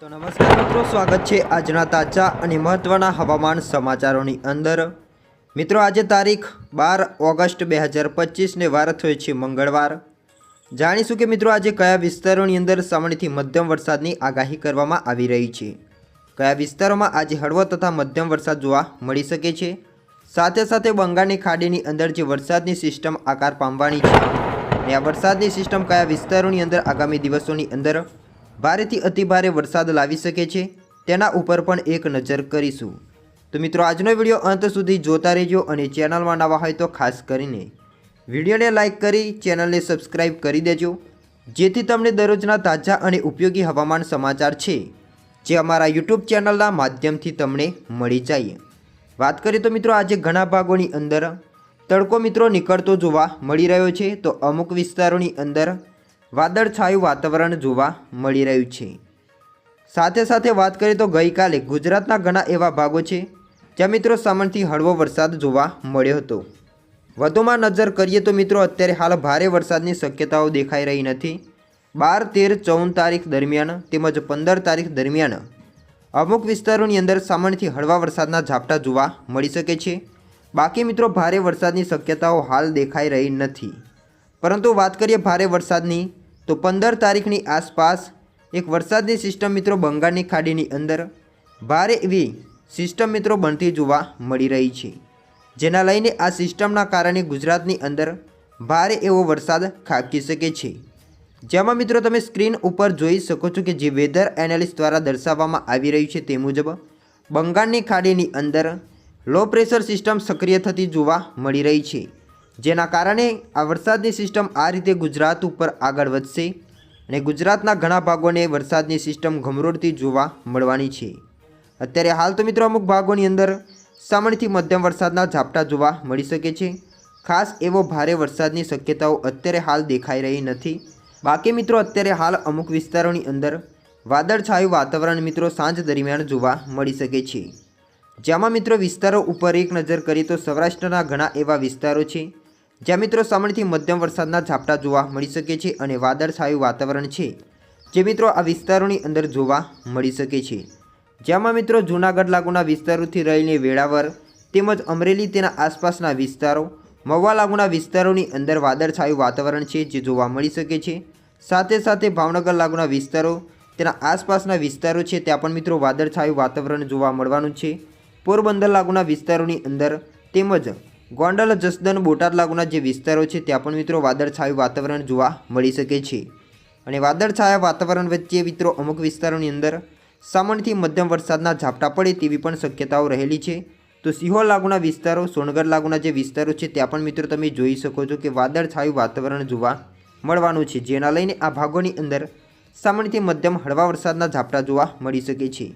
તો નમસ્કાર મિત્રો, સ્વાગત છે આજના તાજા અને મહત્ત્વના હવામાન સમાચારોની અંદર. મિત્રો, આજે તારીખ બાર ઓગસ્ટ બે હજાર પચીસને વાર થયો છે મંગળવાર. જાણીશું કે મિત્રો, આજે કયા વિસ્તારોની અંદર સામાન્યથી મધ્યમ વરસાદની આગાહી કરવામાં આવી રહી છે. કયા વિસ્તારોમાં આજે હળવો તથા મધ્યમ વરસાદ જોવા મળી શકે છે? સાથે સાથે બંગાળની ખાડીની અંદર જે વરસાદની સિસ્ટમ આકાર પામવાની છે. અને આ વરસાદની સિસ્ટમ કયા વિસ્તારોની અંદર આગામી દિવસોની અંદર ભારેથી અતિભારે વરસાદ લાવી શકે છે. તેના ઉપર પણ એક નજર કરીશું. તો મિત્રો, આજનો વીડિયો અંત સુધી જોતા રહેજો અને ચેનલમાં નવા હોય તો ખાસ કરીને વિડીયોને લાઇક કરી, ચેનલને સબસ્ક્રાઇબ કરી દેજો, જેથી તમને દરરોજના તાજા અને ઉપયોગી હવામાન સમાચાર છે, જે અમારા યુટ્યુબ ચેનલના માધ્યમથી તમને મળી જાય. વાત કરીએ તો મિત્રો, આજે ઘણા ભાગોની અંદર તડકો મિત્રો નીકળતો જોવા મળી રહ્યો છે. તો અમુક વિસ્તારોની અંદર વાદળછાયું વાતાવરણ જોવા મળી રહ્યું છે. સાથે સાથે વાત કરીએ તો ગઈકાલે ગુજરાતના ઘણા એવા ભાગો છે, જ્યાં મિત્રો સામાનથી હળવો વરસાદ જોવા મળ્યો હતો. વધુમાં નજર કરીએ તો મિત્રો અત્યારે હાલ ભારે વરસાદની શક્યતાઓ દેખાઈ રહી નથી. બાર, તેર, ચૌદ તારીખ દરમિયાન તેમજ પંદર તારીખ દરમિયાન અમુક વિસ્તારોની અંદર સામાન્યથી હળવા વરસાદના ઝાપટા જોવા મળી શકે છે. બાકી મિત્રો ભારે વરસાદની શક્યતાઓ હાલ દેખાઈ રહી નથી. પરંતુ વાત કરીએ ભારે વરસાદની તો પંદર તારીખની આસપાસ એક વરસાદની સિસ્ટમ મિત્રો બંગાળની ખાડીની અંદર ભારે એવી સિસ્ટમ મિત્રો બનતી જોવા મળી રહી છે. જેના લઈને આ સિસ્ટમના કારણે ગુજરાતની અંદર ભારે એવો વરસાદ ખાબકી શકે છે. જેમાં મિત્રો તમે સ્ક્રીન ઉપર જોઈ શકો છો કે જે વેધર એનાલિસ્ટ દ્વારા દર્શાવવામાં આવી રહ્યું છે તે મુજબ બંગાળની ખાડીની અંદર લો પ્રેશર સિસ્ટમ સક્રિય થતી જોવા મળી રહી છે. જેના કારણે આ વરસાદની સિસ્ટમ આ રીતે ગુજરાત ઉપર આગળ વધશે અને ગુજરાતના ઘણા ભાગોને વરસાદની સિસ્ટમ ઘમરોળથી જોવા મળવાની છે. અત્યારે હાલ તો મિત્રો અમુક ભાગોની અંદર સામાન્યથી મધ્યમ વરસાદના ઝાપટા જોવા મળી શકે છે. ખાસ એવો ભારે વરસાદની શક્યતાઓ અત્યારે હાલ દેખાઈ રહી નથી. બાકી મિત્રો અત્યારે હાલ અમુક વિસ્તારોની અંદર વાદળછાયું વાતાવરણ મિત્રો સાંજ દરમિયાન જોવા મળી શકે છે. જેમાં મિત્રો વિસ્તારો ઉપર એક નજર કરીએ તો સૌરાષ્ટ્રના ઘણા એવા વિસ્તારો છે. જ્યાં મિત્રો સામાન્યથી મધ્યમ વરસાદના ઝાપટા જોવા મળી શકે છે અને વાદળછાયું વાતાવરણ છે, જે મિત્રો આ વિસ્તારોની અંદર જોવા મળી શકે છે. જેમાં મિત્રો જૂનાગઢ લાગુના વિસ્તારોથી રહીને વેળાવર તેમજ અમરેલી તેના આસપાસના વિસ્તારો મવા લાગુના વિસ્તારોની અંદર વાદળછાયું વાતાવરણ છે, જે જોવા મળી શકે છે. સાથે સાથે ભાવનગર લાગુના વિસ્તારો, તેના આસપાસના વિસ્તારો છે, ત્યાં પણ મિત્રો વાદળછાયું વાતાવરણ જોવા મળવાનું છે. પોરબંદર લાગુના વિસ્તારોની અંદર તેમજ ગોંડલ જસદન બોટાદ લાગુના જે વિસ્તારો છે, ત્યાં પણ મિત્રો વાદળછાયું વાતાવરણ જોવા મળી શકે છે. અને વાદળછાયા વાતાવરણ વચ્ચે મિત્રો અમુક વિસ્તારોની અંદર સામાન્યથી મધ્યમ વરસાદના ઝાપટા પડે તેવી પણ શક્યતાઓ રહેલી છે. તો સિહોર લાગુના વિસ્તારો, સોનગઢ લાગુના જે વિસ્તારો છે, ત્યાં પણ મિત્રો તમે જોઈ શકો છો કે વાદળછાયું વાતાવરણ જોવા મળવાનું છે, જેના લઈને આ ભાગોની અંદર સામાન્યથી મધ્યમ હળવા વરસાદના ઝાપટા જોવા મળી શકે છે.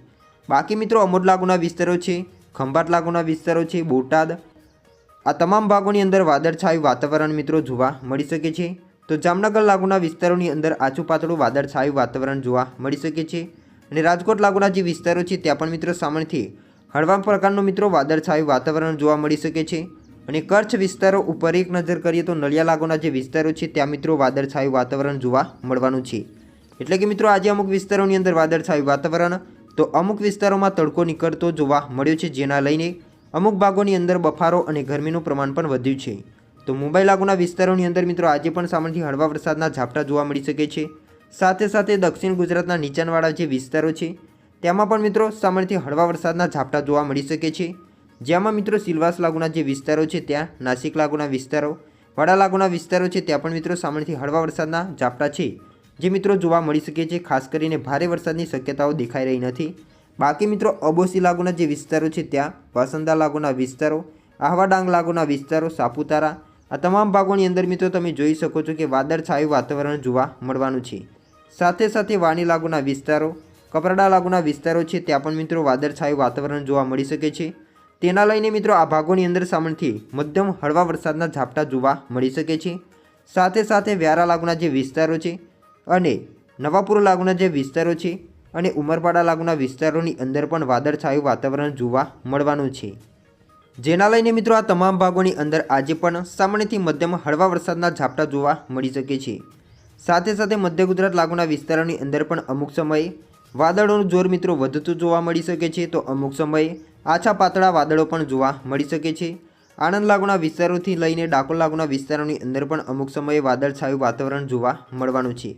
બાકી મિત્રો અમોદ લાગુના વિસ્તારો છે, ખંભાત લાગુના વિસ્તારો છે, બોટાદ આ તમામ ભાગોની અંદર વાદળછાયું વાતાવરણ મિત્રો જોવા મળી શકે છે. તો જામનગર લાગુના વિસ્તારોની અંદર આછું પાતળું વાદળછાયું વાતાવરણ જોવા મળી શકે છે. અને રાજકોટ લાગુના જે વિસ્તારો છે ત્યાં પણ મિત્રો સામાન્યથી હળવા પ્રકારનું મિત્રો વાદળછાયું વાતાવરણ જોવા મળી શકે છે. અને કચ્છ વિસ્તારો ઉપર એક નજર કરીએ તો નળિયા લાગુના જે વિસ્તારો છે ત્યાં મિત્રો વાદળછાયું વાતાવરણ જોવા મળવાનું છે. એટલે કે મિત્રો આજે અમુક વિસ્તારોની અંદર વાદળછાયું વાતાવરણ, તો અમુક વિસ્તારોમાં તડકો નીકળતો જોવા મળ્યો છે, જેના લઈને અમુક ભાગોની અંદર બફારો અને ગરમીનું પ્રમાણ પણ વધ્યું છે. તો મુંબઈ લાગુના વિસ્તારોની અંદર મિત્રો આજે પણ સામાન્યથી હળવા વરસાદના ઝાપટા જોવા મળી શકે છે. સાથે સાથે દક્ષિણ ગુજરાતના નીચાણવાળા જે વિસ્તારો છે, તેમાં પણ મિત્રો સામાન્યથી હળવા વરસાદના ઝાપટા જોવા મળી શકે છે. જેમાં મિત્રો સિલવાસ લાગુના જે વિસ્તારો છે, ત્યાં નાસિક લાગુના વિસ્તારો, વાડા લાગુના વિસ્તારો છે, ત્યાં પણ મિત્રો સામાન્યથી હળવા વરસાદના ઝાપટા છે. જે મિત્રો જોવા મળી શકે છે, ખાસ કરીને ભારે વરસાદની શક્યતાઓ દેખાઈ રહી નથી. બાકી મિત્રો, અબોસી લાગુના જે વિસ્તારો છે ત્યાં, વાસંદા લાગુના વિસ્તારો આહવા ડાંગ લાગુના વિસ્તારો, સાપુતારા, આ તમામ ભાગોની અંદર મિત્રો તમે જોઈ શકો છો કે વાદળછાયું વાતાવરણ જોવા મળવાનું છે. સાથે સાથે વાણી લાગુના વિસ્તારો, કપરાડા લાગુના વિસ્તારો છે, ત્યાં પણ મિત્રો વાદળછાયું વાતાવરણ જોવા મળી શકે છે. તેના લઈને મિત્રો આ ભાગોની અંદર સામાનથી મધ્યમ હળવા વરસાદના ઝાપટા જોવા મળી શકે છે. સાથે સાથે વ્યારા લાગુના જે વિસ્તારો છે અને નવાપુર લાગુના જે વિસ્તારો છે અને ઉમરપાડા લાગુના વિસ્તારોની અંદર પણ વાદળછાયું વાતાવરણ જોવા મળવાનું છે. જેના લઈને મિત્રો આ તમામ ભાગોની અંદર આજે પણ સામાન્યથી મધ્યમ હળવા વરસાદના ઝાપટા જોવા મળી શકે છે. સાથે સાથે મધ્ય ગુજરાત લાગુના વિસ્તારોની અંદર પણ અમુક સમયે વાદળોનું જોર મિત્રો વધતું જોવા મળી શકે છે, તો અમુક સમયે આછા પાતળા વાદળો પણ જોવા મળી શકે છે. આણંદ લાગુના વિસ્તારોથી લઈને ડાકોર લાગુના વિસ્તારોની અંદર પણ અમુક સમયે વાદળછાયું વાતાવરણ જોવા મળવાનું છે.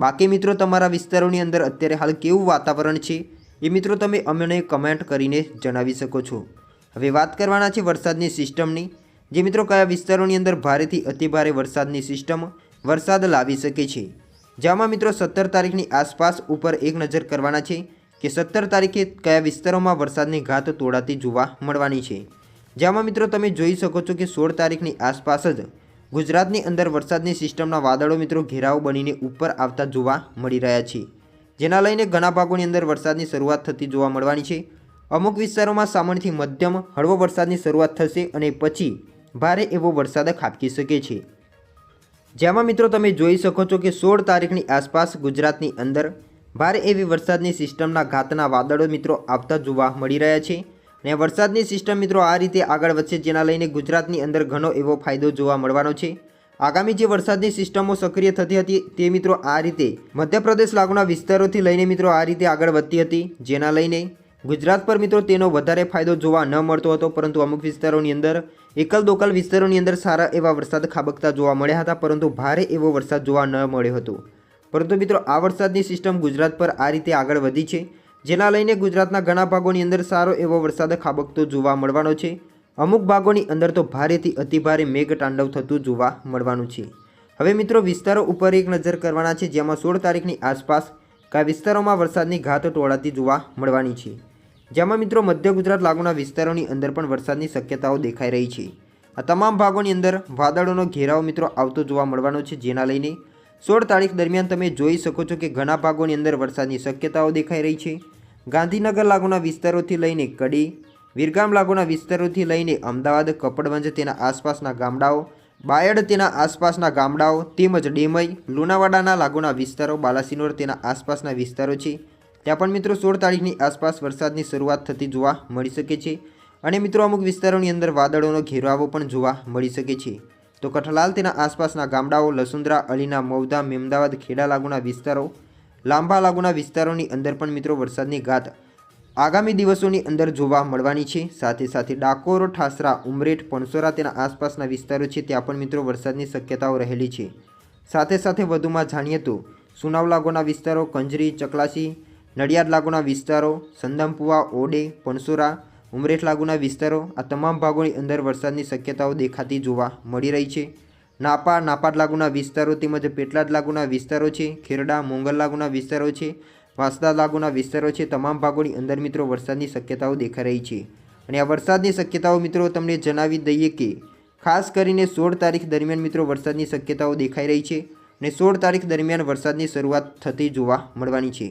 બાકી મિત્રો તમારા વિસ્તારોની અંદર અત્યારે હાલ કેવું વાતાવરણ છે એ મિત્રો તમે અમને કમેન્ટ કરીને જણાવી શકો છો. હવે વાત કરવાના છે વરસાદની સિસ્ટમની. જે મિત્રો કયા વિસ્તારોની અંદર ભારેથી અતિભારે વરસાદની સિસ્ટમ વરસાદ લાવી શકે છે. જેમાં મિત્રો સત્તર તારીખની આસપાસ ઉપર એક નજર કરવાના છે કે સત્તર તારીખે કયા વિસ્તારોમાં વરસાદની ઘાત તોડાતી જોવા મળવાની છે. જેમાં મિત્રો તમે જોઈ શકો છો કે સોળ તારીખની આસપાસ જ ગુજરાતની અંદર વરસાદની સિસ્ટમના વાદળો મિત્રો ઘેરાવ બનીને ઉપર આવતા જોવા મળી રહ્યા છે. જેના લઈને ઘણા ભાગોની અંદર વરસાદની શરૂઆત થતી જોવા મળવાની છે. અમુક વિસ્તારોમાં સામાન્યથી મધ્યમ હળવો વરસાદની શરૂઆત થશે અને પછી ભારે એવો વરસાદ ખાબકી શકે છે. જેમાં મિત્રો તમે જોઈ શકો છો કે સોળ તારીખની આસપાસ ગુજરાતની અંદર ભારે એવી વરસાદની સિસ્ટમના ઘાતના વાદળો મિત્રો આવતા જોવા મળી રહ્યા છે. અને વરસાદની સિસ્ટમ મિત્રો આ રીતે આગળ વધશે, જેના લઈને ગુજરાતની અંદર ઘણો એવો ફાયદો જોવા મળવાનો છે. આગામી જે વરસાદની સિસ્ટમો સક્રિય થતી હતી, તે મિત્રો આ રીતે મધ્યપ્રદેશ લાગુના વિસ્તારોથી લઈને મિત્રો આ રીતે આગળ વધતી હતી, જેના લઈને ગુજરાત પર મિત્રો તેનો વધારે ફાયદો જોવા ન મળતો હતો, પરંતુ અમુક વિસ્તારોની અંદર એકલ દોકલ વિસ્તારોની અંદર સારા એવા વરસાદ ખાબકતા જોવા મળ્યા હતા, પરંતુ ભારે એવો વરસાદ જોવા ન મળ્યો હતો. પરંતુ મિત્રો આ વરસાદની સિસ્ટમ ગુજરાત પર આ રીતે આગળ વધી છે. જેના લઈને ગુજરાતના ઘણા ભાગોની અંદર સારો એવો વરસાદ ખાબકતો જોવા મળવાનો છે. અમુક ભાગોની અંદર તો ભારેથી અતિભારે મેઘ તાંડવ થતું જોવા મળવાનું છે. હવે મિત્રો, વિસ્તારો ઉપર એક નજર કરવાના છે, જેમાં સોળ તારીખની આસપાસ કયા વિસ્તારોમાં વરસાદની ઘાત ટોળાતી જોવા મળવાની છે. જેમાં મિત્રો, મધ્ય ગુજરાત લાગુના વિસ્તારોની અંદર પણ વરસાદની શક્યતાઓ દેખાઈ રહી છે. આ તમામ ભાગોની અંદર વાદળોનો ઘેરાવ મિત્રો આવતો જોવા મળવાનો છે, જેના લઈને સોળ તારીખ દરમિયાન તમે જોઈ શકો છો કે ઘણા ભાગોની અંદર વરસાદની શક્યતાઓ દેખાઈ રહી છે. ગાંધીનગર લાગુના વિસ્તારોથી લઈને કડી, વિરગામ લાગુના વિસ્તારોથી લઈને અમદાવાદ, કપડવંજ તેના આસપાસના ગામડાઓ, બાયડ તેના આસપાસના ગામડાઓ, તેમજ ડેમઈ, લુણાવાડાના લાગુના વિસ્તારો, બાલાસિનોર તેના આસપાસના વિસ્તારો છે. ત્યાં પણ મિત્રો સોળ તારીખની આસપાસ વરસાદની શરૂઆત થતી જોવા મળી શકે છે. અને મિત્રો અમુક વિસ્તારોની અંદર વાદળોનો ઘેરાવો પણ જોવા મળી શકે છે. તો કઠલાલ તેના આસપાસના ગામડાઓ લસુંદરા, અલીના મૌદા મેમદાવાદ, ખેડા લાગુના વિસ્તારો, લાંબા લાગુના વિસ્તારોની અંદર પણ મિત્રો વરસાદની ગાત આગામી દિવસોની અંદર જોવા મળવાની છે. સાથે સાથે ડાકોર, ઠાસરા, ઉમરેઠ, પણસોરા તેના આસપાસના વિસ્તારો છે, ત્યાં પણ મિત્રો વરસાદની શક્યતાઓ રહેલી છે. સાથે સાથે વધુમાં જાણીએ તો સુનાવ લાગોના વિસ્તારો, કંજરી, ચકલાસી, નડિયાદ લાગુના વિસ્તારો, સંદમપુવા, ઓડે, પણસોરા ઉમરેઠ લાગુના વિસ્તારો, આ તમામ ભાગોની અંદર વરસાદની શક્યતાઓ દેખાતી જોવા મળી રહી છે. નાપા નાપાડ લાગુના વિસ્તારો તેમજ પેટલાદ લાગુના વિસ્તારો છે, ખેરડા મોંગલ લાગુના વિસ્તારો છે વાંસદા લાગુના વિસ્તારો છે, તમામ ભાગોની અંદર મિત્રો વરસાદની શક્યતાઓ દેખાઈ રહી છે. અને આ વરસાદની શક્યતાઓ મિત્રો તમને જણાવી દઈએ કે, ખાસ કરીને સોળ તારીખ દરમિયાન મિત્રો વરસાદની શક્યતાઓ દેખાઈ રહી છે અને સોળ તારીખ દરમિયાન વરસાદની શરૂઆત થતી જોવા મળવાની છે.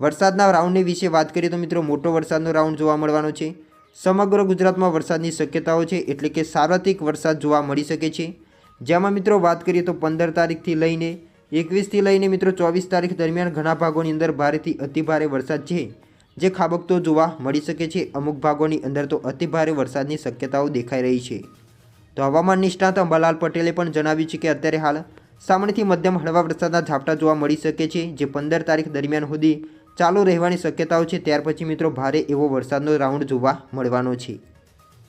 વરસાદના રાઉન્ડની વિશે વાત કરીએ તો મિત્રો મોટો વરસાદનો રાઉન્ડ જોવા મળવાનો છે. સમગ્ર ગુજરાતમાં વરસાદની શક્યતાઓ છે એટલે કે સાર્વત્રિક વરસાદ જોવા મળી શકે છે. જેમાં મિત્રો વાત કરીએ તો પંદર તારીખથી લઈને એકવીસથી લઈને મિત્રો ચોવીસ તારીખ દરમિયાન ઘણા ભાગોની અંદર ભારેથી અતિભારે વરસાદ છે, જે ખાબકતો જોવા મળી શકે છે. અમુક ભાગોની અંદર તો અતિભારે વરસાદની શક્યતાઓ દેખાઈ રહી છે. તો હવામાન નિષ્ણાત અંબાલાલ પટેલે પણ જણાવ્યું છે કે અત્યારે હાલ સામાન્યથી મધ્યમ હળવા વરસાદના ઝાપટા જોવા મળી શકે છે, જે પંદર તારીખ દરમિયાન સુધી ચાલુ રહેવાની શક્યતાઓ છે, ત્યાર પછી મિત્રો ભારે એવો વરસાદનો રાઉન્ડ જોવા મળવાનો છે.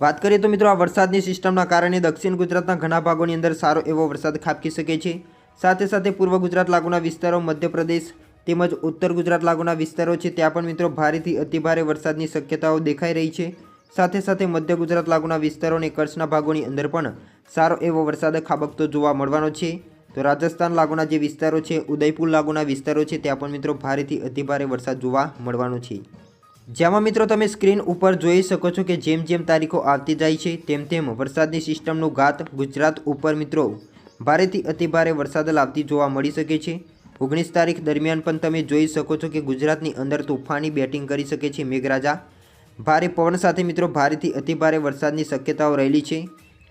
વાત કરીએ તો મિત્રો આ વરસાદની સિસ્ટમના કારણે દક્ષિણ ગુજરાતના ઘણા ભાગોની અંદર સારો એવો વરસાદ ખાબકી શકે છે. સાથે સાથે પૂર્વ ગુજરાત લાગુના વિસ્તારો, મધ્યપ્રદેશ તેમજ ઉત્તર ગુજરાત લાગુના વિસ્તારો છે, ત્યાં પણ મિત્રો ભારેથી અતિભારે વરસાદની શક્યતાઓ દેખાઈ રહી છે. સાથે સાથે મધ્ય ગુજરાત લાગુના વિસ્તારો અને કચ્છના ભાગોની અંદર પણ સારો એવો વરસાદ ખાબકતો જોવા મળવાનો છે. તો રાજસ્થાન લાગુના જે વિસ્તારો છે, ઉદયપુર લાગુના વિસ્તારો છે, ત્યાં પણ મિત્રો ભારેથી અતિભારે વરસાદ જોવા મળવાનો છે. જેમાં મિત્રો તમે સ્ક્રીન ઉપર જોઈ શકો છો કે જેમ જેમ તારીખો આવતી જાય છે, તેમ તેમ વરસાદની સિસ્ટમનું ઘાત ગુજરાત ઉપર મિત્રો ભારેથી અતિભારે વરસાદ લાવતી જોવા મળી શકે છે. ઓગણીસ તારીખ દરમિયાન પણ તમે જોઈ શકો છો કે ગુજરાતની અંદર તોફાની બેટિંગ કરી શકે છે મેઘરાજા. ભારે પવન સાથે મિત્રો ભારેથી અતિભારે વરસાદની શક્યતાઓ રહેલી છે.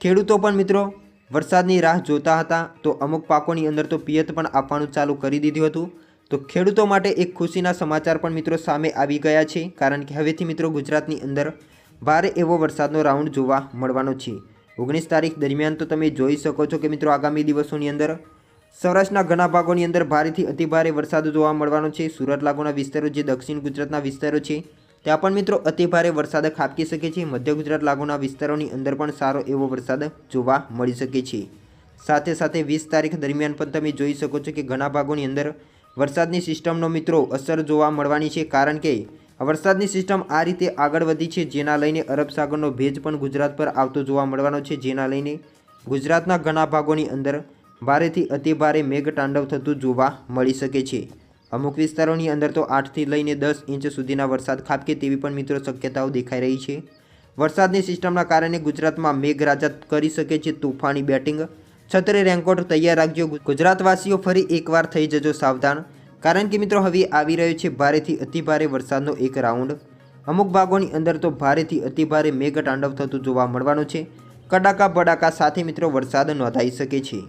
ખેડૂતો પણ મિત્રો વરસાદની રાહ જોતા હતા, તો અમુક પાકોની અંદર તો પિયત પણ આપવાનું ચાલુ કરી દીધું હતું. તો ખેડૂતો માટે એક ખુશીના સમાચાર પણ મિત્રો સામે આવી ગયા છે, કારણ કે હવેથી મિત્રો ગુજરાતની અંદર ભારે એવો વરસાદનો રાઉન્ડ જોવા મળવાનો છે. ઓગણીસ તારીખ દરમિયાન તો તમે જોઈ શકો છો કે મિત્રો આગામી દિવસોની અંદર સૌરાષ્ટ્રના ઘણા ભાગોની અંદર ભારેથી અતિભારે વરસાદ જોવા મળવાનો છે. સુરત લાગુના વિસ્તારો જે દક્ષિણ ગુજરાતના વિસ્તારો છે ત્યાં પણ મિત્રો અતિભારે વરસાદ ખાબકી શકે છે. મધ્ય ગુજરાત લાગુના વિસ્તારોની અંદર પણ સારો એવો વરસાદ જોવા મળી શકે છે. સાથે સાથે વીસ તારીખ દરમિયાન પણ તમે જોઈ શકો છો કે ઘણા ભાગોની અંદર વરસાદની સિસ્ટમનો મિત્રો અસર જોવા મળવાની છે. કારણ કે વરસાદની સિસ્ટમ આ રીતે આગળ વધી છે, જેના લઈને અરબ સાગરનો ભેજ પણ ગુજરાત પર આવતો જોવા મળવાનો છે, જેના લઈને ગુજરાતના ઘણા ભાગોની અંદર ભારેથી અતિભારે મેઘતાંડવ થતું જોવા મળી શકે છે. અમુક વિસ્તારોની અંદર તો આઠથી લઈને દસ ઇંચ સુધીના વરસાદ ખાબકે તેવી પણ મિત્રો શક્યતાઓ દેખાઈ રહી છે. વરસાદની સિસ્ટમના કારણે ગુજરાતમાં મેઘરાજા કરી શકે છે તોફાની બેટિંગ. છત્રે રેનકોટ તૈયાર રાખજો. ગુજરાતવાસીઓ ફરી એકવાર થઈ જજો સાવધાન. કારણ કે મિત્રો, હવે આવી રહ્યો છે ભારેથી અતિભારે વરસાદનો એક રાઉન્ડ. અમુક ભાગોની અંદર તો ભારેથી અતિભારે મેઘતાંડવ થતું જોવા મળવાનું છે. કડાકા બડાકા સાથે મિત્રો વરસાદ નોંધાઈ શકે છે.